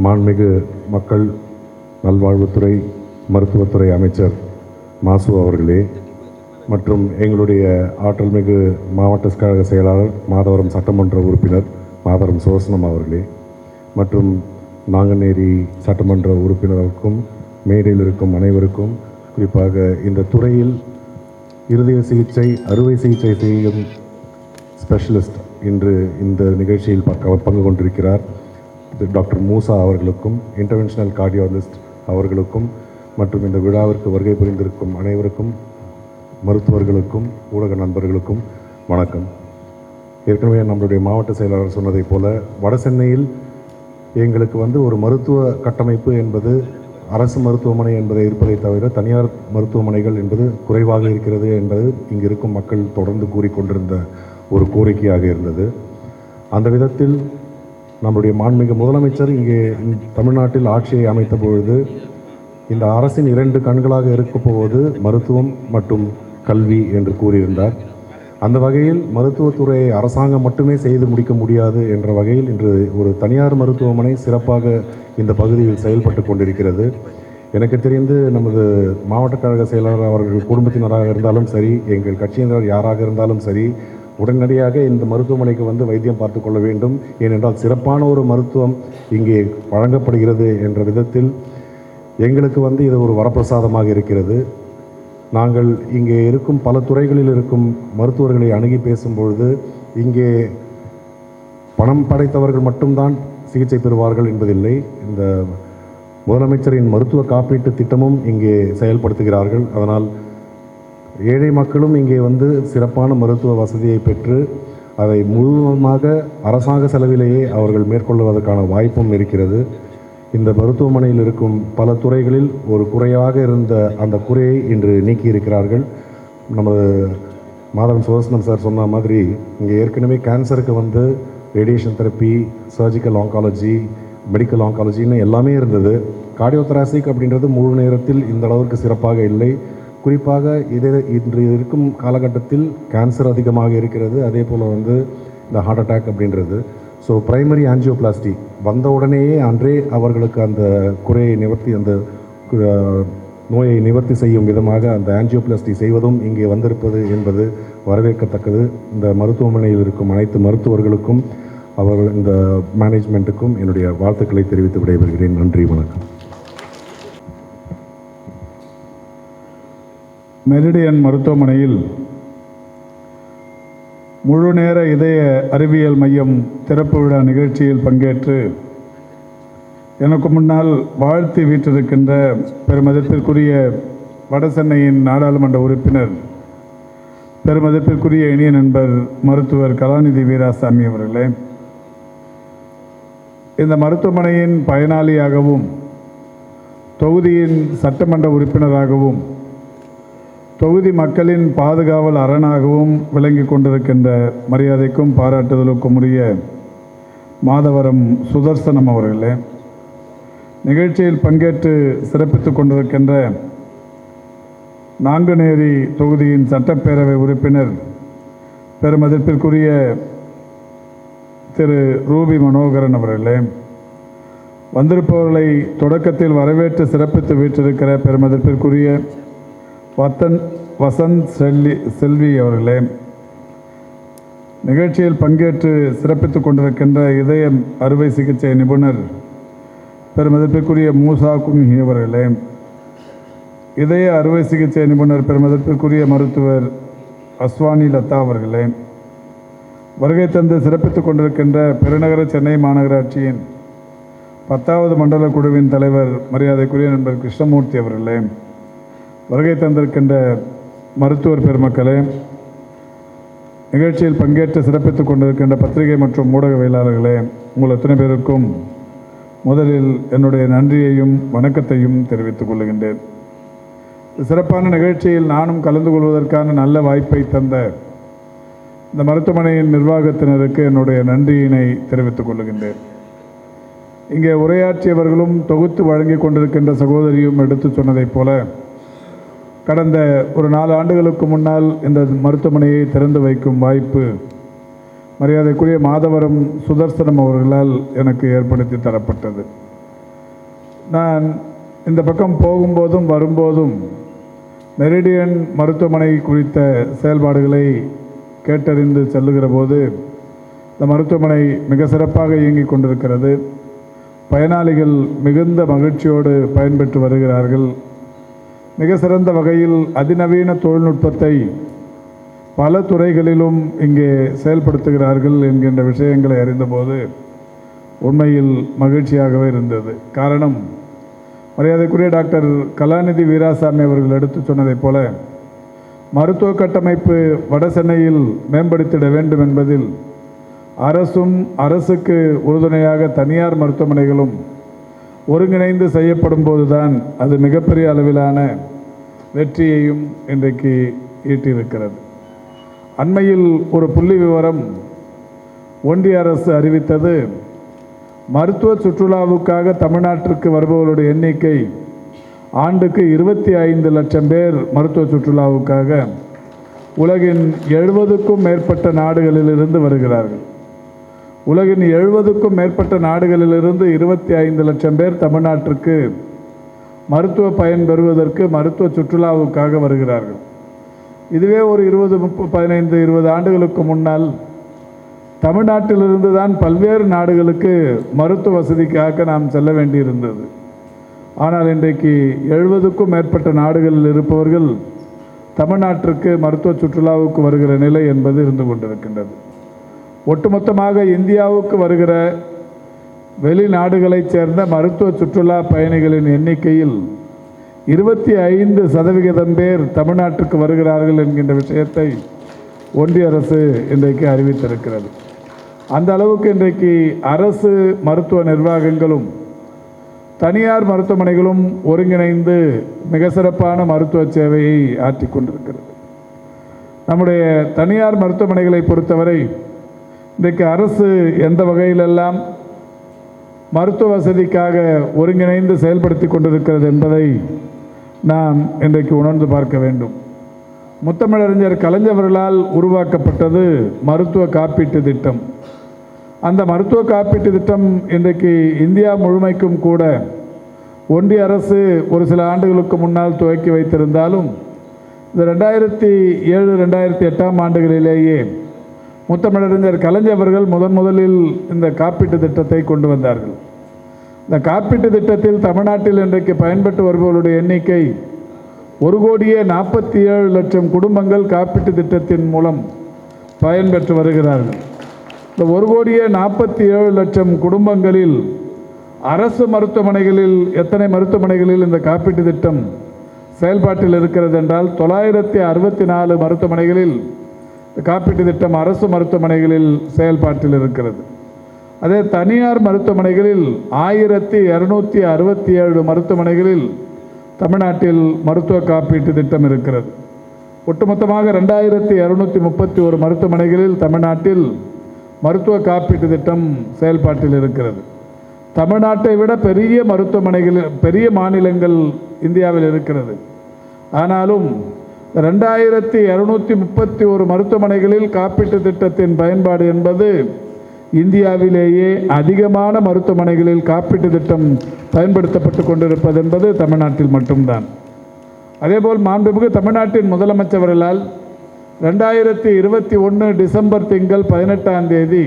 மாண்புமிகு மக்கள் நல்வாழ்வுத்துறை மருத்துவத்துறை அமைச்சர் மாசு அவர்களே மற்றும் எங்களுடைய ஆற்றல் மிகு மாவட்ட கழக செயலாளர் மாதவரம் சட்டமன்ற உறுப்பினர் மாதவரம் சோசனம் அவர்களே மற்றும் நாங்குநேரி சட்டமன்ற உறுப்பினருக்கும் மேடையில் இருக்கும் அனைவருக்கும் குறிப்பாக இந்த துறையில் இருதய சிகிச்சை அறுவை சிகிச்சை செய்யும் ஸ்பெஷலிஸ்ட் இன்று இந்த நிகழ்ச்சியில் பங்கு கொண்டிருக்கிறார். டாக்டர் மூசா அவர்களுக்கும் இன்டர்வென்ஷனல் கார்டியாலஜிஸ்ட் அவர்களுக்கும் மற்றும் இந்த விழாவிற்கு வருகை புரிந்திருக்கும் அனைவருக்கும் மருத்துவர்களுக்கும் ஊடக நண்பர்களுக்கும் வணக்கம். ஏற்கனவே நம்மளுடைய மாவட்ட செயலாளர் சொன்னதைப் போல வட சென்னையில் எங்களுக்கு வந்து ஒரு மருத்துவ கட்டமைப்பு என்பது அரசு மருத்துவமனை என்பதை இருப்பதை தவிர தனியார் மருத்துவமனைகள் என்பது குறைவாக இருக்கிறது என்பது இங்கு இருக்கும் மக்கள் தொடர்ந்து கூறிக்கொண்டிருந்த ஒரு கோரிக்கையாக இருந்தது. அந்த விதத்தில் நம்முடைய மாண்புமிகு முதலமைச்சர் இங்கே தமிழ்நாட்டில் ஆட்சியை அமைத்த பொழுது இந்த அரசின் இரண்டு கண்களாக இருக்கப் போவது மருத்துவம் மற்றும் கல்வி என்று கூறியிருந்தார். அந்த வகையில் மருத்துவத்துறையை அரசாங்கம் மட்டுமே செய்து முடிக்க முடியாது என்ற வகையில் இன்று ஒரு தனியார் மருத்துவமனை சிறப்பாக இந்த பகுதியில் செயல்பட்டு கொண்டிருக்கிறது. எனக்கு தெரிந்து நமது மாவட்ட கழக செயலாளர் அவர்கள் குடும்பத்தினராக இருந்தாலும் சரி எங்கள் கட்சியினர் யாராக இருந்தாலும் சரி உடனடியாக இந்த மருத்துவமனைக்கு வந்து வைத்தியம் பார்த்து கொள்ள வேண்டும். ஏனென்றால் சிறப்பான ஒரு மருத்துவம் இங்கே வழங்கப்படுகிறது என்ற விதத்தில் எங்களுக்கு வந்து இது ஒரு வரப்பிரசாதமாக இருக்கிறது. நாங்கள் இங்கே இருக்கும் பல துறைகளில் இருக்கும் மருத்துவர்களை அணுகி பேசும்பொழுது இங்கே பணம் படைத்தவர்கள் மட்டும்தான் சிகிச்சை பெறுவார்கள் என்பதில்லை. இந்த முதலமைச்சரின் மருத்துவ காப்பீட்டு திட்டமும் இங்கே செயல்படுத்துகிறார்கள். அதனால் ஏழை மக்களும் இங்கே வந்து சிறப்பான மருத்துவ வசதியை பெற்று அதை முழுவதுமாக அரசாங்க செலவிலேயே அவர்கள் மேற்கொள்வதற்கான வாய்ப்பும் இருக்கிறது. இந்த மருத்துவமனையில் இருக்கும் பல துறைகளில் ஒரு குறையாக இருந்த அந்த குறையை இன்று நீக்கி இருக்கிறார்கள் நமது மாதவன் சுதர்சனம் சார் சொன்ன மாதிரி இங்கே ஏற்கனவே கேன்சருக்கு வந்து radiation therapy surgical oncology medical ஆங்காலஜின்னு எல்லாமே இருந்தது. கார்டியோதராசிக் அப்படின்றது முழு நேரத்தில் இந்த அளவுக்கு சிறப்பாக இல்லை. குறிப்பாக இதே இன்று இருக்கும் காலகட்டத்தில் கேன்சர் அதிகமாக இருக்கிறது. அதே போல் வந்து இந்த ஹார்ட் அட்டாக் அப்படின்றது. ஸோ பிரைமரி ஆன்ஜியோபிளாஸ்டி வந்த உடனேயே அன்றே அவர்களுக்கு அந்த குறையை நிவர்த்தி அந்த நோயை நிவர்த்தி செய்யும் விதமாக அந்த ஆன்ஜியோபிளாஸ்டி செய்வதும் இங்கே வந்திருப்பது என்பது வரவேற்கத்தக்கது. இந்த மருத்துவமனையில் இருக்கும் அனைத்து மருத்துவர்களுக்கும் அவர்கள் இந்த மேனேஜ்மெண்ட்டுக்கும் என்னுடைய வாழ்த்துக்களை தெரிவித்து விடைபெறுகிறேன். நன்றி வணக்கம். மெரிடியன் மருத்துவமனையில் முழு நேர இதய அறிவியல் மையம் திறப்பு விழா நிகழ்ச்சியில் பங்கேற்று எனக்கு முன்னால் வாழ்த்தி வீற்றிருக்கின்ற பெருமதிப்பிற்குரிய வடசென்னையின் நாடாளுமன்ற உறுப்பினர் பெருமதிப்பிற்குரிய இனிய நண்பர் மருத்துவர் கலாநிதி வீராசாமி அவர்களே இந்த மருத்துவமனையின் பயனாளியாகவும் தொகுதியின் சட்டமன்ற உறுப்பினராகவும் தொகுதி மக்களின் பாதுகாவல் அரணாகவும் விளங்கி கொண்டிருக்கின்ற மரியாதைக்கும் பாராட்டுதலுக்கும் உரிய மாதவரம் சுதர்சனம் அவர்களே நிகழ்ச்சியில் பங்கேற்று சிறப்பித்துக் கொண்டிருக்கின்ற நாங்குநேரி தொகுதியின் சட்டப்பேரவை உறுப்பினர் பெருமதிப்பிற்குரிய திரு ரூபி மனோகரன் அவர்களே வந்திருப்பவர்களை தொடக்கத்தில் வரவேற்று சிறப்பித்து வீற்றிருக்கிற பெருமதிப்பிற்குரிய வத்தன் வசந்த் செல்வி செல்வி அவர்களே நிகழ்ச்சியில் பங்கேற்று சிறப்பித்துக் கொண்டிருக்கின்ற இதயம் அறுவை சிகிச்சை நிபுணர் பெருமதிப்பிற்குரிய மூசா குன்ஹி அவர்களே இதய அறுவை சிகிச்சை நிபுணர் பெருமதிப்பிற்குரிய மருத்துவர் அஸ்வானி லதா அவர்களே வருகை தந்து சிறப்பித்துக் கொண்டிருக்கின்ற பெருநகர சென்னை மாநகராட்சியின் பத்தாவது மண்டல குழுவின் தலைவர் மரியாதைக்குரிய நண்பர் கிருஷ்ணமூர்த்தி அவர்களே வருகை தந்திருக்கின்ற மருத்துவர் பெருமக்களே நிகழ்ச்சியில் பங்கேற்று சிறப்பித்துக் கொண்டிருக்கின்ற பத்திரிகை மற்றும் ஊடகவியலாளர்களே உங்கள் அத்தனை பேருக்கும் முதலில் என்னுடைய நன்றியையும் வணக்கத்தையும் தெரிவித்துக் கொள்கின்றேன். சிறப்பான நிகழ்ச்சியில் நானும் கலந்து கொள்வதற்கான நல்ல வாய்ப்பை தந்த இந்த மருத்துவமனையின் நிர்வாகத்தினருக்கு என்னுடைய நன்றியினை தெரிவித்துக் கொள்கின்றேன். இங்கே உரையாற்றியவர்களும் தொகுத்து வழங்கி கொண்டிருக்கின்ற சகோதரியும் எடுத்து சொன்னதைப் போல கடந்த ஒரு நாலு ஆண்டுகளுக்கு முன்னால் இந்த மருத்துவமனையை திறந்து வைக்கும் வாய்ப்பு மரியாதைக்குரிய மாதவரம் சுதர்சனம் அவர்களால் எனக்கு ஏற்படுத்தி தரப்பட்டது. நான் இந்த பக்கம் போகும்போதும் வரும்போதும் மெரிடியன் மருத்துவமனை குறித்த செயல்பாடுகளை கேட்டறிந்து செல்லுகிற போது இந்த மருத்துவமனை மிக சிறப்பாக இயங்கிக் கொண்டிருக்கிறது. பயனாளிகள் மிகுந்த மகிழ்ச்சியோடு பயன்பெற்று வருகிறார்கள். மிக சிறந்த வகையில் அதிநவீன தொழில்நுட்பத்தை பல துறைகளிலும் இங்கே செயல்படுத்துகிறார்கள் என்கின்ற விஷயங்களை அறிந்தபோது உண்மையில் மகிழ்ச்சியாகவே இருந்தது. காரணம் மரியாதைக்குரிய டாக்டர் கலாநிதி வீராசாமி அவர்கள் எடுத்து சொன்னதைப் போல மருத்துவ கட்டமைப்பு வட சென்னையில் மேம்படுத்திட வேண்டும் என்பதில் அரசும் அரசுக்கு உறுதுணையாக தனியார் மருத்துவமனைகளும் ஒருங்கிணைந்து செய்யப்படும் போதுதான் அது மிகப்பெரிய அளவிலான வெற்றியையும் இன்றைக்கு ஈட்டியிருக்கிறது. அண்மையில் ஒரு புள்ளி விவரம் ஒன்றிய அரசு அறிவித்தது. மருத்துவ சுற்றுலாவுக்காக தமிழ்நாட்டிற்கு வருபவர்களுடைய எண்ணிக்கை ஆண்டுக்கு இருபத்தி ஐந்து லட்சம் பேர் மருத்துவ சுற்றுலாவுக்காக உலகின் எழுபதுக்கும் மேற்பட்ட நாடுகளிலிருந்து வருகிறார்கள். உலகின் எழுபதுக்கும் மேற்பட்ட நாடுகளிலிருந்து இருபத்தி ஐந்து லட்சம் பேர் தமிழ்நாட்டிற்கு மருத்துவ பயன் பெறுவதற்கு மருத்துவ சுற்றுலாவுக்காக வருகிறார்கள். இதுவே ஒரு இருபது முப்பது பதினைந்து இருபது ஆண்டுகளுக்கு முன்னால் தமிழ்நாட்டிலிருந்து தான் பல்வேறு நாடுகளுக்கு மருத்துவ வசதிக்காக நாம் செல்ல வேண்டியிருந்தது. ஆனால் இன்றைக்கு எழுபதுக்கும் மேற்பட்ட நாடுகளில் இருப்பவர்கள் தமிழ்நாட்டிற்கு மருத்துவ சுற்றுலாவுக்கு வருகிற நிலை என்பது இருந்து கொண்டிருக்கின்றது. ஒட்டுமொத்தமாக இந்தியாவுக்கு வருகிற வெளிநாடுகளைச் சேர்ந்த மருத்துவ சுற்றுலா பயணிகளின் எண்ணிக்கையில் இருபத்தி ஐந்து சதவிகிதம் பேர் தமிழ்நாட்டுக்கு வருகிறார்கள் என்கின்ற விஷயத்தை ஒன்றிய அரசு இன்றைக்கு அறிவித்திருக்கிறது. அந்த அளவுக்கு இன்றைக்கு அரசு மருத்துவ நிர்வாகங்களும் தனியார் மருத்துவமனைகளும் ஒருங்கிணைந்து மிக சிறப்பான மருத்துவ சேவையை ஆற்றி கொண்டிருக்கிறது. நம்முடைய தனியார் மருத்துவமனைகளை பொறுத்தவரை இன்றைக்கு அரசு எந்த வகையிலெல்லாம் மருத்துவ வசதிக்காக ஒருங்கிணைந்து செயல்படுத்தி கொண்டிருக்கிறது என்பதை நாம் இன்றைக்கு உணர்ந்து பார்க்க வேண்டும். முத்தமிழறிஞர் கலைஞர்களால் உருவாக்கப்பட்டது மருத்துவ காப்பீட்டு திட்டம். அந்த மருத்துவ காப்பீட்டு திட்டம் இன்றைக்கு இந்தியா முழுமைக்கும் கூட ஒன்றிய அரசு ஒரு சில ஆண்டுகளுக்கு முன்னால் துவக்கி வைத்திருந்தாலும் இந்த ரெண்டாயிரத்தி ஏழு ரெண்டாயிரத்தி எட்டாம் ஆண்டுகளிலேயே முத்தமிழறிஞர் கலைஞர் அவர்கள் முதன் முதலில் இந்த காப்பீட்டு திட்டத்தை கொண்டு வந்தார்கள். இந்த காப்பீட்டு திட்டத்தில் தமிழ்நாட்டில் இன்றைக்கு பயன்பெற்று வருபவர்களுடைய எண்ணிக்கை ஒரு கோடியே நாற்பத்தி ஏழு லட்சம் குடும்பங்கள் காப்பீட்டு திட்டத்தின் மூலம் பயன்பெற்று வருகிறார்கள். இந்த ஒரு கோடியே நாற்பத்தி ஏழு லட்சம் குடும்பங்களில் அரசு மருத்துவமனைகளில் எத்தனை மருத்துவமனைகளில் இந்த காப்பீட்டு திட்டம் செயல்பாட்டில் இருக்கிறது என்றால் தொள்ளாயிரத்தி அறுபத்தி நாலு மருத்துவமனைகளில் காப்பீட்டு திட்டம் அரசு மருத்துவமனைகளில் செயல்பாட்டில் இருக்கிறது. அதே தனியார் மருத்துவமனைகளில் ஆயிரத்தி இரநூத்தி அறுபத்தி ஏழு மருத்துவமனைகளில் தமிழ்நாட்டில் மருத்துவ காப்பீட்டு திட்டம் இருக்கிறது. ஒட்டுமொத்தமாக ரெண்டாயிரத்தி இரநூத்தி முப்பத்தி ஒரு மருத்துவமனைகளில் தமிழ்நாட்டில் மருத்துவ காப்பீட்டு திட்டம் செயல்பாட்டில் இருக்கிறது. தமிழ்நாட்டை விட பெரிய மருத்துவமனைகளில் பெரிய மாநிலங்கள் இந்தியாவில் இருக்கிறது. ஆனாலும் ரெண்டாயிரத்தி இரநூத்தி முப்பத்தி ஒரு மருத்துவமனைகளில் காப்பீட்டு திட்டத்தின் பயன்பாடு என்பது இந்தியாவிலேயே அதிகமான மருத்துவமனைகளில் காப்பீட்டு திட்டம் பயன்படுத்தப்பட்டு கொண்டிருப்பது என்பது தமிழ்நாட்டில் மட்டும்தான். அதேபோல் மாண்புமிகு தமிழ்நாட்டின் முதலமைச்சர்களால் ரெண்டாயிரத்தி இருபத்தி ஒன்று டிசம்பர் திங்கள் பதினெட்டாம் தேதி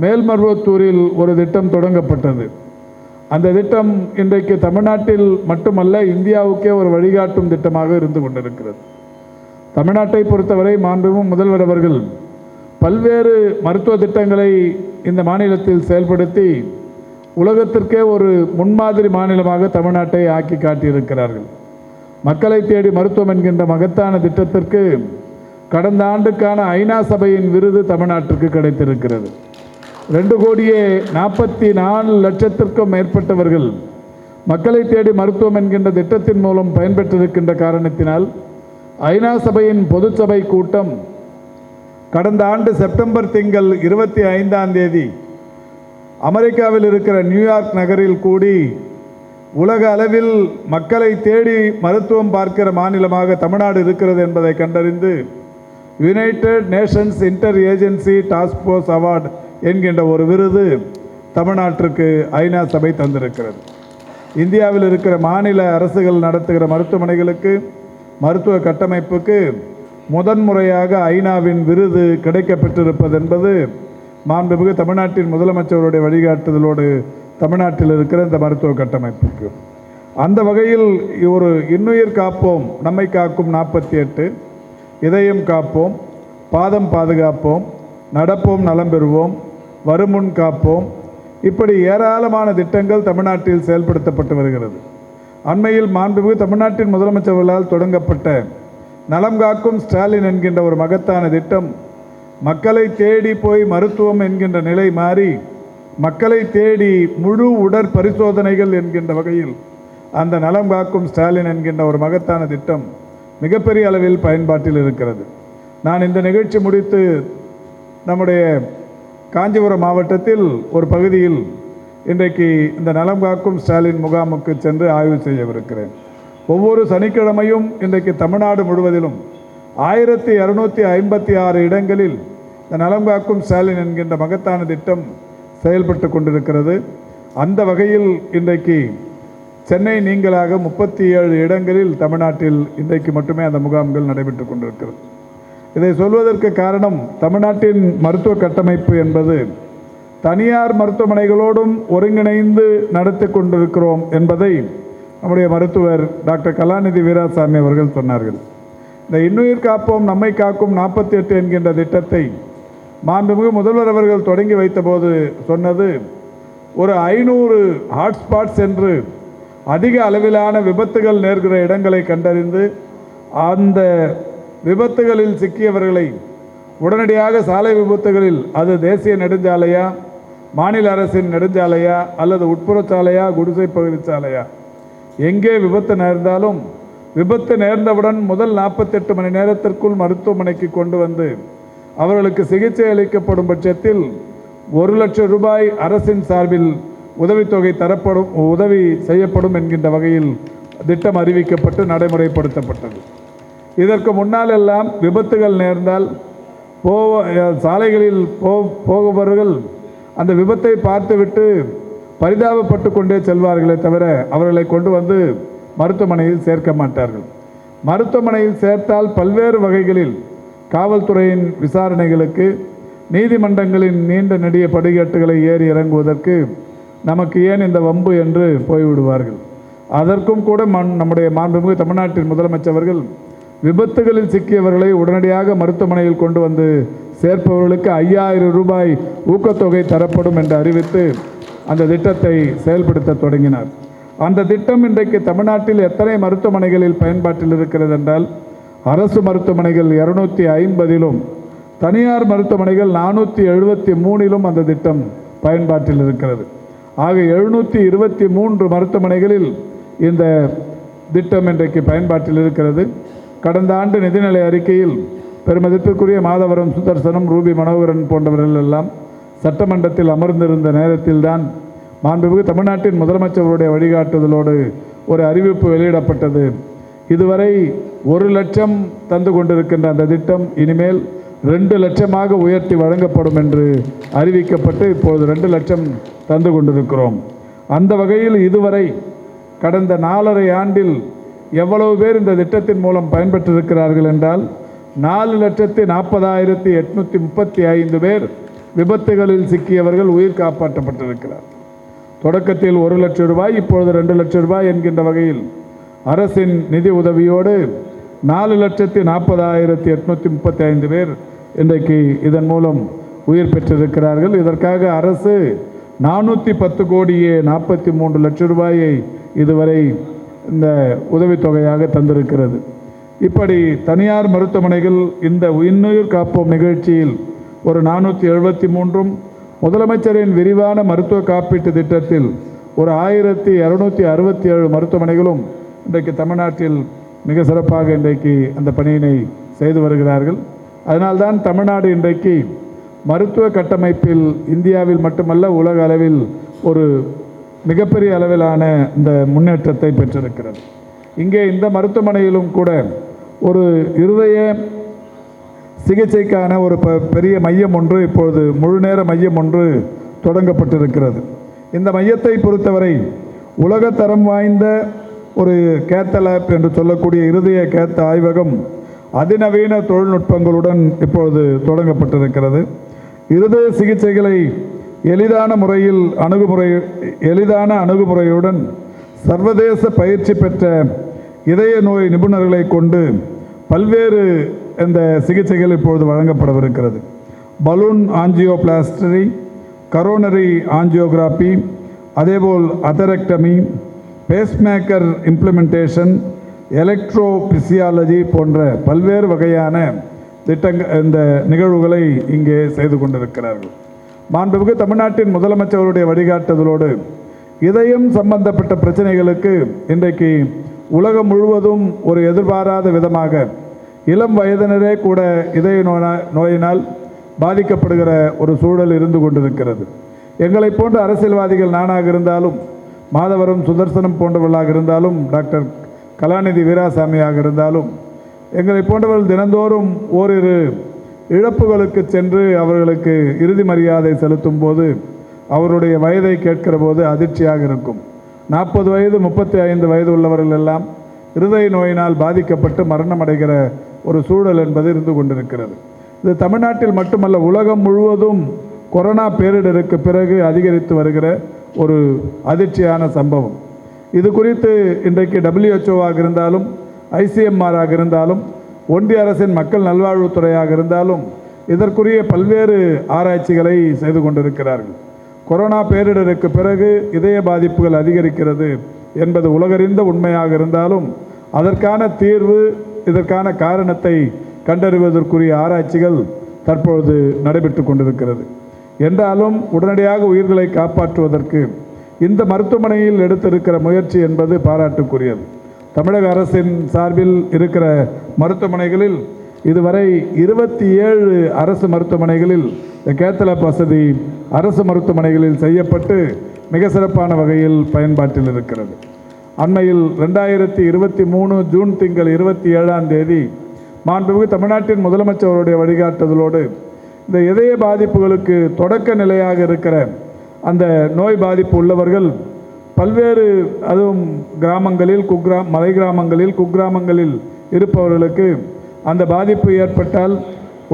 மேல்மருவத்தூரில் ஒரு திட்டம் தொடங்கப்பட்டது. அந்த திட்டம் இன்றைக்கு தமிழ்நாட்டில் மட்டுமல்ல இந்தியாவுக்கே ஒரு வழிகாட்டும் திட்டமாக இருந்து கொண்டிருக்கிறது. தமிழ்நாட்டை பொறுத்தவரை மாண்புமிகு முதல்வர் அவர்கள் பல்வேறு மருத்துவ திட்டங்களை இந்த மாநிலத்தில் செயல்படுத்தி உலகத்திற்கே ஒரு முன்மாதிரி மாநிலமாக தமிழ்நாட்டை ஆக்கி காட்டியிருக்கிறார்கள். மக்களை தேடி மருத்துவம் என்கின்ற மகத்தான திட்டத்திற்கு கடந்த ஆண்டுக்கான ஐநா சபையின் விருது தமிழ்நாட்டிற்கு கிடைத்திருக்கிறது. ரெண்டு கோடியே நாற்பத்தி நாலு லட்சத்திற்கும் மேற்பட்டவர்கள் மக்களை தேடி மருத்துவம் என்கின்ற திட்டத்தின் மூலம் பயன்பெற்றிருக்கின்ற காரணத்தினால் ஐநா சபையின் பொதுச்சபை கூட்டம் கடந்த ஆண்டு செப்டம்பர் திங்கள் இருபத்தி ஐந்தாம் தேதி அமெரிக்காவில் இருக்கிற நியூயார்க் நகரில் கூடி உலக அளவில் மக்களை தேடி மருத்துவம் பார்க்கிற மாநிலமாக தமிழ்நாடு இருக்கிறது என்பதை கண்டறிந்து united nations inter agency task force award என்கின்ற ஒரு விருது தமிழ்நாட்டிற்கு ஐநா சபை தந்திருக்கிறது. இந்தியாவில் இருக்கிற மாநில அரசுகள் நடத்துகிற மருத்துவமனைகளுக்கு மருத்துவ கட்டமைப்புக்கு முதன்முறையாக ஐநாவின் விருது கிடைக்கப்பெற்றிருப்பது என்பது மாண்புமிகு தமிழ்நாட்டின் முதலமைச்சருடைய வழிகாட்டுதலோடு தமிழ்நாட்டில் இருக்கிற இந்த மருத்துவ கட்டமைப்புக்கு. அந்த வகையில் ஒரு இன்னுயிர் காப்போம் நம்மை காக்கும் நாற்பத்தி எட்டு இதயம் காப்போம் பாதம் பாதுகாப்போம் நடப்போம் நலம் பெறுவோம். வருமுன் காப்போம். இப்படி ஏராளமான திட்டங்கள் தமிழ்நாட்டில் செயல்படுத்தப்பட்டு வருகிறது. அண்மையில் மாண்புமிகு தமிழ்நாட்டின் முதலமைச்சர்களால் தொடங்கப்பட்ட நலம் காக்கும் ஸ்டாலின் என்கின்ற ஒரு மகத்தான திட்டம் மக்களை தேடி போய் மருத்துவம் என்கின்ற நிலை மாறி மக்களை தேடி முழு உடற் பரிசோதனைகள் என்கின்ற வகையில் அந்த நலம் காக்கும் ஸ்டாலின் என்கின்ற ஒரு மகத்தான திட்டம் மிகப்பெரிய அளவில் பயன்பாட்டில் இருக்கிறது. நான் இந்த நிகழ்ச்சி முடித்து நம்முடைய காஞ்சிபுரம் மாவட்டத்தில் ஒரு பகுதியில் இன்றைக்கு இந்த நலம் காக்கும் ஸ்டாலின் முகாமுக்கு சென்று ஆய்வு செய்யவிருக்கிறேன். ஒவ்வொரு சனிக்கிழமையும் இன்றைக்கு தமிழ்நாடு முழுவதிலும் ஆயிரத்தி இரநூத்தி ஐம்பத்தி ஆறு இடங்களில் இந்த நலம் காக்கும் ஸ்டாலின் என்கின்ற மகத்தான திட்டம் செயல்பட்டு கொண்டிருக்கிறது. அந்த வகையில் இன்றைக்கு சென்னை நீங்களாக முப்பத்தி ஏழு இடங்களில் தமிழ்நாட்டில் இன்றைக்கு மட்டுமே அந்த முகாம்கள் நடைபெற்று கொண்டிருக்கிறது. இதை சொல்வதற்கு காரணம் தமிழ்நாட்டின் மருத்துவ கட்டமைப்பு என்பது. தனியார் மருத்துவமனைகளோடும் ஒருங்கிணைந்து நடத்தி கொண்டிருக்கிறோம் என்பதை நம்முடைய மருத்துவர் டாக்டர் கலாநிதி வீராசாமி அவர்கள் சொன்னார்கள். இந்த இன்னுயிர் காப்போம் நம்மை காக்கும் நாற்பத்தி எட்டு என்கின்ற திட்டத்தை மாண்புமிகு முதல்வர் அவர்கள் தொடங்கி வைத்தபோது சொன்னது ஒரு ஐநூறு ஹாட்ஸ்பாட்ஸ் என்று அதிக அளவிலான விபத்துகள் நேர்கிற இடங்களை கண்டறிந்து அந்த விபத்துகளில் சிக்கியவர்களை உடனடியாக சாலை விபத்துகளில் அது தேசிய நெடுஞ்சாலையா மாநில அரசின் நெடுஞ்சாலையா அல்லது உட்புற சாலையா குடிசை பகுதி சாலையா? எங்கே விபத்து நேர்ந்தாலும் விபத்து நேர்ந்தவுடன் முதல் நாற்பத்தெட்டு மணி நேரத்திற்குள் மருத்துவமனைக்கு கொண்டு வந்து அவர்களுக்கு சிகிச்சை அளிக்கப்படும் பட்சத்தில் ஒரு லட்சம் ரூபாய் அரசின் சார்பில் உதவித்தொகை தரப்படும் உதவி செய்யப்படும் என்கின்ற வகையில் திட்டம் அறிவிக்கப்பட்டு நடைமுறைப்படுத்தப்பட்டது. இதற்கு முன்னால் எல்லாம் விபத்துகள் நேர்ந்தால் போவ சாலைகளில் போ போகுபவர்கள் அந்த விபத்தை பார்த்துவிட்டு பரிதாபப்பட்டு கொண்டே செல்வார்களே தவிர அவர்களை கொண்டு வந்து மருத்துவமனையில் சேர்க்க மாட்டார்கள். மருத்துவமனையில் சேர்த்தால் பல்வேறு வகைகளில் காவல்துறையின் விசாரணைகளுக்கு நீதிமன்றங்களின் நீண்ட நெடிய படிக்கட்டுகளை ஏறி இறங்குவதற்கு நமக்கு ஏன் இந்த வம்பு என்று போய்விடுவார்கள். அதற்கும் கூட மண் நம்முடைய மாண்புமிகு தமிழ்நாட்டின் முதலமைச்சர்கள் விபத்துகளில் சிக்கியவர்களை உடனடியாக மருத்துவமனையில் கொண்டு வந்து சேர்ப்பவர்களுக்கு ஐயாயிரம் ரூபாய் ஊக்கத்தொகை தரப்படும் என்று அறிவித்து அந்த திட்டத்தை செயல்படுத்த தொடங்கினார். அந்த திட்டம் இன்றைக்கு தமிழ்நாட்டில் எத்தனை மருத்துவமனைகளில் பயன்பாட்டில் இருக்கிறது என்றால் அரசு மருத்துவமனைகள் இரநூத்தி ஐம்பதிலும் தனியார் மருத்துவமனைகள் நானூற்றி எழுபத்தி மூணிலும் அந்த திட்டம் பயன்பாட்டில் இருக்கிறது. ஆக எழுநூற்றி இருபத்தி மூன்று மருத்துவமனைகளில் இந்த திட்டம் இன்றைக்கு பயன்பாட்டில் இருக்கிறது. கடந்த ஆண்டு நிதிநிலை அறிக்கையில் பெருமதிப்பிற்குரிய மாதவரம் சுதர்சனம் ரூபி மனோகரன் போன்றவர்கள் எல்லாம் சட்டமன்றத்தில் அமர்ந்திருந்த நேரத்தில்தான் மாண்புமிகு தமிழ்நாட்டின் முதலமைச்சருடைய வழிகாட்டுதலோடு ஒரு அறிவிப்பு வெளியிடப்பட்டது. இதுவரை ஒரு லட்சம் தந்து கொண்டிருக்கின்ற அந்த திட்டம் இனிமேல் ரெண்டு லட்சமாக உயர்த்தி வழங்கப்படும் என்று அறிவிக்கப்பட்டு இப்போது ரெண்டு லட்சம் தந்து கொண்டிருக்கிறோம். அந்த வகையில் இதுவரை கடந்த நாலரை ஆண்டில் எவ்வளவு பேர் இந்த திட்டத்தின் மூலம் பயன்பெற்றிருக்கிறார்கள் என்றால் நாலு லட்சத்தி நாற்பதாயிரத்தி எட்நூற்றி முப்பத்தி ஐந்து பேர் விபத்துகளில் சிக்கியவர்கள் உயிர் காப்பாற்றப்பட்டிருக்கிறார். தொடக்கத்தில் ஒரு லட்சம் ரூபாய் இப்பொழுது ரெண்டு லட்சம் ரூபாய் என்கின்ற வகையில் அரசின் நிதி உதவியோடு நாலு லட்சத்தி நாற்பதாயிரத்தி எட்நூற்றி முப்பத்தி ஐந்து பேர் இன்றைக்கு இதன் மூலம் உயிர் பெற்றிருக்கிறார்கள். இதற்காக அரசு நானூற்றி பத்து கோடியே நாற்பத்தி மூன்று லட்சம் ரூபாயை இதுவரை இந்த உதவித்தொகையாக தந்திருக்கிறது. இப்படி தனியார் மருத்துவமனைகள் இந்த இன்னுயிர் காப்போம் நிகழ்ச்சியில் ஒரு நானூற்றி எழுபத்தி மூன்றும் முதலமைச்சரின் விரிவான மருத்துவ காப்பீட்டு திட்டத்தில் ஒரு ஆயிரத்தி இரநூத்தி அறுபத்தி ஏழு மருத்துவமனைகளும் இன்றைக்கு தமிழ்நாட்டில் மிக சிறப்பாக இன்றைக்கு அந்த பணியினை செய்து வருகிறார்கள். அதனால்தான் தமிழ்நாடு இன்றைக்கு மருத்துவ கட்டமைப்பில் இந்தியாவில் மட்டுமல்ல உலக அளவில் ஒரு மிகப்பெரிய அளவிலான இந்த முன்னேற்றத்தை பெற்றிருக்கிறது. இங்கே இந்த மருத்துவமனையிலும் கூட ஒரு இருதய சிகிச்சைக்கான ஒரு ப பெரிய மையம் ஒன்று இப்பொழுது முழு நேர மையம் ஒன்று தொடங்கப்பட்டிருக்கிறது. இந்த மையத்தை பொறுத்தவரை உலகத்தரம் வாய்ந்த ஒரு கேத்தலாப் என்று சொல்லக்கூடிய இருதய கேத்த ஆய்வகம் அதிநவீன தொழில்நுட்பங்களுடன் இப்பொழுது தொடங்கப்பட்டிருக்கிறது. இருதய சிகிச்சைகளை எளிதான முறையில் அணுகுமுறை எளிதான அணுகுமுறையுடன் சர்வதேச பயிற்சி பெற்ற இதய நோய் நிபுணர்களை கொண்டு பல்வேறு இந்த சிகிச்சைகள் இப்பொழுது வழங்கப்படவிருக்கிறது. பலூன் ஆஞ்சியோபிளாஸ்டரி கரோனரி ஆஞ்சியோகிராபி அதேபோல் அதரெக்டமி பேஸ்மேக்கர் இம்ப்ளிமெண்டேஷன் எலக்ட்ரோபிசியாலஜி போன்ற பல்வேறு வகையான திட்டங்கள் இந்த நிகழ்வுகளை இங்கே செய்து கொண்டிருக்கிறார்கள். மாண்புமிகு தமிழ்நாட்டின் முதலமைச்சருடைய வழிகாட்டுதலோடு இதயம் சம்பந்தப்பட்ட பிரச்சனைகளுக்கு இன்றைக்கு உலகம் முழுவதும் ஒரு எதிர்பாராத விதமாக இளம் வயதினரே கூட இதய நோயினால் பாதிக்கப்படுகிற ஒரு சூழல் இருந்து கொண்டிருக்கிறது. எங்களைப் போன்ற அரசியல்வாதிகள் நானாக இருந்தாலும் மாதவரம் சுதர்சனம் போன்றவர்களாக இருந்தாலும் டாக்டர் கலாநிதி வீராசாமியாக இருந்தாலும் எங்களைப் போன்றவர்கள் தினந்தோறும் ஓரிரு இழப்புகளுக்கு சென்று அவர்களுக்கு இறுதி மரியாதை செலுத்தும் போது அவருடைய வயதை கேட்கிற போது அதிர்ச்சியாக இருக்கும். நாற்பது வயது முப்பத்தி ஐந்து வயது உள்ளவர்கள் எல்லாம் இருதய நோயினால் பாதிக்கப்பட்டு மரணம் அடைகிற ஒரு சூழல் என்பது இருந்து கொண்டிருக்கிறது. இது தமிழ்நாட்டில் மட்டுமல்ல உலகம் முழுவதும் கொரோனா பேரிடருக்கு பிறகு அதிகரித்து வருகிற ஒரு அதிர்ச்சியான சம்பவம். இது குறித்து இன்றைக்கு டபிள்யூஹெச்ஓவாக இருந்தாலும் ஐசிஎம்ஆராக இருந்தாலும் ஒன்றிய அரசின் மக்கள் நல்வாழ்வுத்துறையாக இருந்தாலும் இதற்குரிய பல்வேறு ஆராய்ச்சிகளை செய்து கொண்டிருக்கிறார்கள். கொரோனா பேரிடருக்கு பிறகு இதய பாதிப்புகள் அதிகரிக்கிறது என்பது உலகறிந்த உண்மையாக இருந்தாலும் அதற்கான தீர்வு இதற்கான காரணத்தை கண்டறிவதற்குரிய ஆராய்ச்சிகள் தற்பொழுது நடைபெற்று கொண்டிருக்கிறது. என்றாலும் உடனடியாக உயிர்களை காப்பாற்றுவதற்கு இந்த மருத்துவமனையில் எடுத்திருக்கிற முயற்சி என்பது பாராட்டுக்குரியது. தமிழக அரசின் சார்பில் இருக்கிற மருத்துவமனைகளில் இதுவரை இருபத்தி ஏழு அரசு மருத்துவமனைகளில் கேத்தலப் வசதி அரசு மருத்துவமனைகளில் செய்யப்பட்டு மிக சிறப்பான வகையில் பயன்பாட்டில் இருக்கிறது. அண்மையில் ரெண்டாயிரத்தி இருபத்தி மூணு ஜூன் திங்கள் இருபத்தி ஏழாம் தேதி மாண்புமிகு தமிழ்நாட்டின் முதலமைச்சருடைய வழிகாட்டுதலோடு இந்த இதய பாதிப்புகளுக்கு தொடக்க நிலையாக இருக்கிற அந்த நோய் பாதிப்பு உள்ளவர்கள் பல்வேறு அதுவும் கிராமங்களில் குக்ரா மலை கிராமங்களில் குக்கிராமங்களில் இருப்பவர்களுக்கு அந்த பாதிப்பு ஏற்பட்டால்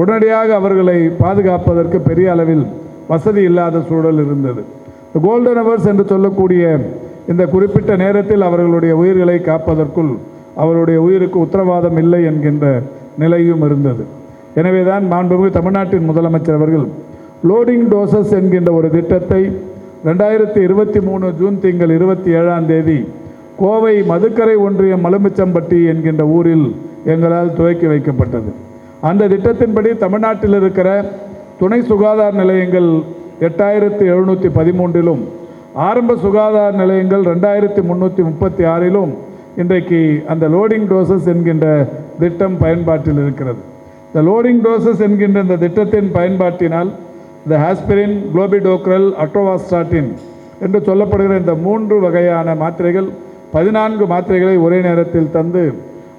உடனடியாக அவர்களை பாதுகாப்பதற்கு பெரிய அளவில் வசதி இல்லாத சூழல் இருந்தது. கோல்டன் அவர்ஸ் என்று சொல்லக்கூடிய இந்த குறிப்பிட்ட நேரத்தில் அவர்களுடைய உயிர்களை காப்பதற்குள் அவருடைய உயிருக்கு உத்தரவாதம் இல்லை என்கின்ற நிலையும் இருந்தது. எனவேதான் மாண்புமிகு தமிழ்நாட்டின் முதலமைச்சர் அவர்கள் லோடிங் டோசஸ் என்கின்ற ஒரு திட்டத்தை ரெண்டாயிரத்தி இருபத்தி மூணு ஜூன் திங்கள் இருபத்தி ஏழாம் தேதி கோவை மதுக்கரை ஒன்றியம் மலுமிச்சம்பட்டி என்கின்ற ஊரில் எங்களால் துவக்கி வைக்கப்பட்டது. அந்த திட்டத்தின்படி தமிழ்நாட்டில் இருக்கிற துணை சுகாதார நிலையங்கள் எட்டாயிரத்து எழுநூற்றி பதிமூன்றிலும் ஆரம்ப சுகாதார நிலையங்கள் ரெண்டாயிரத்தி முந்நூற்றி முப்பத்தி ஆறிலும் இன்றைக்கு அந்த லோடிங் டோசஸ் என்கின்ற திட்டம் பயன்பாட்டில் இருக்கிறது. இந்த லோடிங் டோசஸ் என்கின்ற இந்த திட்டத்தின் பயன்பாட்டினால் இந்த ஹாஸ்பிரின் குளோபிடோக்ரல் அட்ரோவாஸ்டாட்டின் என்று சொல்லப்படுகிற இந்த மூன்று வகையான மாத்திரைகள் பதினான்கு மாத்திரைகளை ஒரே நேரத்தில் தந்து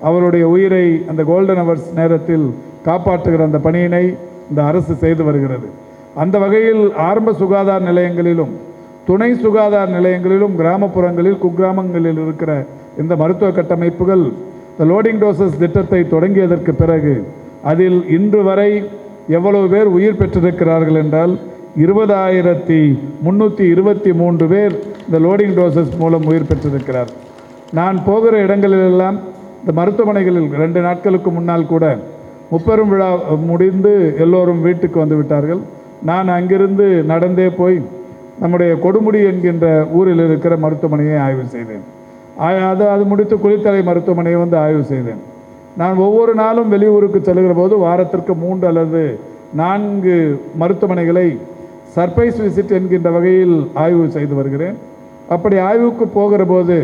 அவருடைய உயிரை அந்த கோல்டன் அவர்ஸ் நேரத்தில் காப்பாற்றுகிற அந்த பணியினை இந்த அரசு செய்து வருகிறது. அந்த வகையில் ஆரம்ப சுகாதார நிலையங்களிலும் துணை சுகாதார நிலையங்களிலும் கிராமப்புறங்களில் குக்கிராமங்களில் இருக்கிற இந்த மருத்துவ கட்டமைப்புகள் இந்த லோடிங் டோசஸ் திட்டத்தை தொடங்கியதற்கு பிறகு அதில் இன்று வரை எவ்வளவு பேர் உயிர் பெற்றிருக்கிறார்கள் என்றால் இருபதாயிரத்தி முந்நூற்றி இருபத்தி மூன்று பேர் இந்த லோடிங் டோசஸ் மூலம் உயிர் பெற்றிருக்கிறார். நான் போகிற இடங்களிலெல்லாம் இந்த மருத்துவமனைகளில் ரெண்டு நாட்களுக்கு முன்னால் கூட முப்பெரும் விழா முடிந்து எல்லோரும் வீட்டுக்கு வந்து விட்டார்கள். நான் அங்கிருந்து நடந்தே போய் நம்முடைய கொடுமுடி என்கின்ற ஊரில் இருக்கிற மருத்துவமனையை ஆய்வு செய்தேன். அது அது முடித்து குளித்தலை மருத்துவமனையை வந்து ஆய்வு செய்தேன். நான் ஒவ்வொரு நாளும் வெளியூருக்கு செல்கிற போது வாரத்திற்கு மூன்று அல்லது நான்கு மருத்துவமனைகளை சர்ப்ரைஸ் விசிட் என்கின்ற வகையில் ஆய்வு செய்து வருகிறேன். அப்படி ஆய்வுக்கு போகிற போது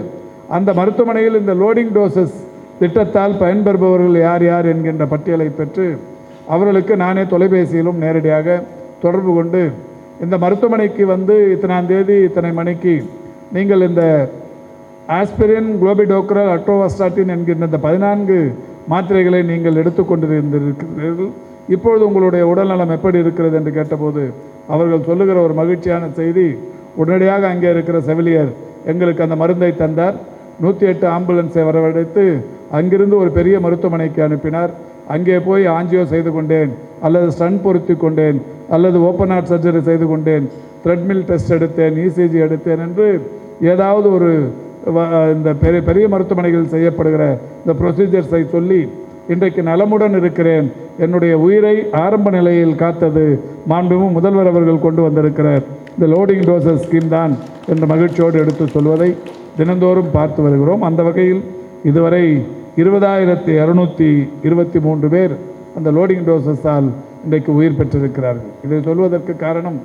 அந்த மருத்துவமனையில் இந்த லோடிங் டோசஸ் திட்டத்தால் பயன்பெறுபவர்கள் யார் யார் என்கின்ற பட்டியலை பெற்று அவர்களுக்கு நானே தொலைபேசியிலும் நேரடியாக தொடர்பு கொண்டு இந்த மருத்துவமனைக்கு வந்து இத்தனாம் தேதி இத்தனை மணிக்கு நீங்கள் இந்த ஆஸ்பிரின் குளோபிடோக்ரல் அட்ரோவாஸ்டாட்டின் என்கின்ற இந்த பதினான்கு மாத்திரைகளை நீங்கள் எடுத்துக்கொண்டிருந்திருக்கிறீர்கள் இப்பொழுது உங்களுடைய உடல்நலம் எப்படி இருக்கிறது என்று கேட்டபோது அவர்கள் சொல்லுகிற ஒரு மகிழ்ச்சியான செய்தி உடனடியாக அங்கே இருக்கிற செவிலியர் எங்களுக்கு அந்த மருந்தை தந்தார். நூற்றி எட்டு ஆம்புலன்ஸை வரவழைத்து அங்கிருந்து ஒரு பெரிய மருத்துவமனைக்கு அனுப்பினார். அங்கே போய் ஆஞ்சியோ செய்து கொண்டேன் அல்லது ஸ்டன் பொருத்தி கொண்டேன் அல்லது ஓப்பன் ஹார்ட் சர்ஜரி செய்து கொண்டேன். த்ரெட்மில் டெஸ்ட் எடுத்தேன் இசிஜி எடுத்தேன் என்று ஏதாவது ஒரு இந்த பெரிய பெரிய மருத்துவமனைகளில் செய்யப்படுகிற இந்த ப்ரொசீஜர்ஸை சொல்லி இன்றைக்கு நலமுடன் இருக்கிறேன். என்னுடைய உயிரை ஆரம்ப நிலையில் காத்தது மாண்புமும் முதல்வர் அவர்கள் கொண்டு வந்திருக்கிற இந்த லோடிங் டோசஸ் ஸ்கீம் தான் என்ற மகிழ்ச்சியோடு எடுத்து சொல்வதை தினந்தோறும் பார்த்து வருகிறோம். அந்த வகையில் இதுவரை இருபதாயிரத்தி இரநூத்தி இருபத்தி மூன்று பேர் அந்த லோடிங் டோசஸால் இன்றைக்கு உயிர் பெற்றிருக்கிறார்கள். இதை சொல்வதற்கு காரணம்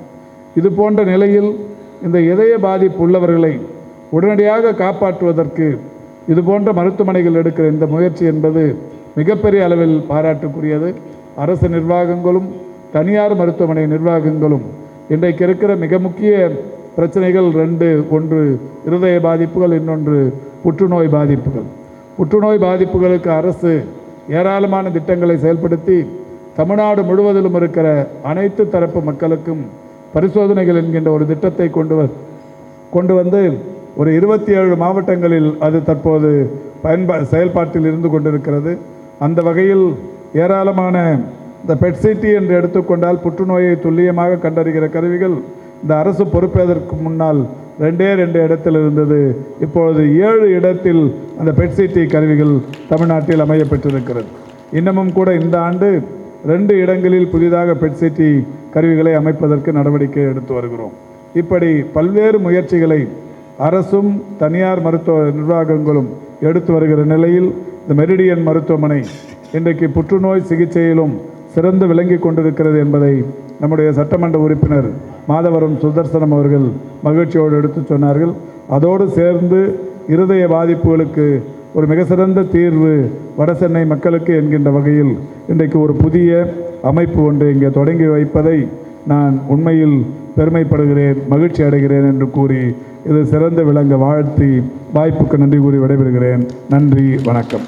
இது போன்ற நிலையில் இந்த இதய பாதிப்பு உள்ளவர்களை உடனடியாக காப்பாற்றுவதற்கு இது போன்ற மருத்துவமனைகள் எடுக்கிற இந்த முயற்சி என்பது மிகப்பெரிய அளவில் பாராட்டுக்குரியது. அரசு நிர்வாகங்களும் தனியார் மருத்துவமனை நிர்வாகங்களும் இன்றைக்கு இருக்கிற மிக முக்கிய பிரச்சனைகள் ரெண்டு. ஒன்று இருதய பாதிப்புகள் இன்னொன்று புற்றுநோய் பாதிப்புகள். புற்றுநோய் பாதிப்புகளுக்கு அரசு ஏராளமான திட்டங்களை செயல்படுத்தி தமிழ்நாடு முழுவதிலும் இருக்கிற அனைத்து தரப்பு மக்களுக்கும் பரிசோதனைகள் என்கின்ற ஒரு திட்டத்தை கொண்டு வ கொண்டு வந்து ஒரு இருபத்தி ஏழு மாவட்டங்களில் அது தற்போது பயன்பா செயல்பாட்டில் இருந்து கொண்டிருக்கிறது. அந்த வகையில் ஏராளமான இந்த பெட்சிட்டி என்று எடுத்துக்கொண்டால் புற்றுநோயை துல்லியமாக கண்டறிகிற கருவிகள் இந்த அரசு பொறுப்பேதற்கு முன்னால் ரெண்டே ரெண்டு இடத்தில் இருந்தது. இப்பொழுது ஏழு இடத்தில் அந்த பெட்சிட்டி கருவிகள் தமிழ்நாட்டில் அமையப்பெற்றிருக்கிறது. இன்னமும் கூட இந்த ஆண்டு ரெண்டு இடங்களில் புதிதாக பெட்சிட்டி கருவிகளை அமைப்பதற்கு நடவடிக்கை எடுத்து வருகிறோம். இப்படி பல்வேறு முயற்சிகளை அரசும் தனியார் மருத்துவ நிர்வாகங்களும் எடுத்து வருகிற நிலையில் இந்த மெரிடியன் மருத்துவமனை இன்றைக்கு புற்றுநோய் சிகிச்சையிலும் சிறந்து விளங்கி கொண்டிருக்கிறது என்பதை நம்முடைய சட்டமன்ற உறுப்பினர் மாதவரம் சுதர்சனம் அவர்கள் மகிழ்ச்சியோடு எடுத்து சொன்னார்கள். அதோடு சேர்ந்து இருதய பாதிப்புகளுக்கு ஒரு மிக சிறந்த தீர்வு வடசென்னை மக்களுக்கு என்கின்ற வகையில் இன்றைக்கு ஒரு புதிய அமைப்பு ஒன்று இங்கே தொடங்கி வைப்பதை நான் உண்மையில் பெருமைப்படுகிறேன் மகிழ்ச்சி அடைகிறேன் என்று கூறி இது சிறந்து விளங்க வாழ்த்தி வாய்ப்புக்கு நன்றி கூறி விடைபெறுகிறேன். நன்றி வணக்கம்.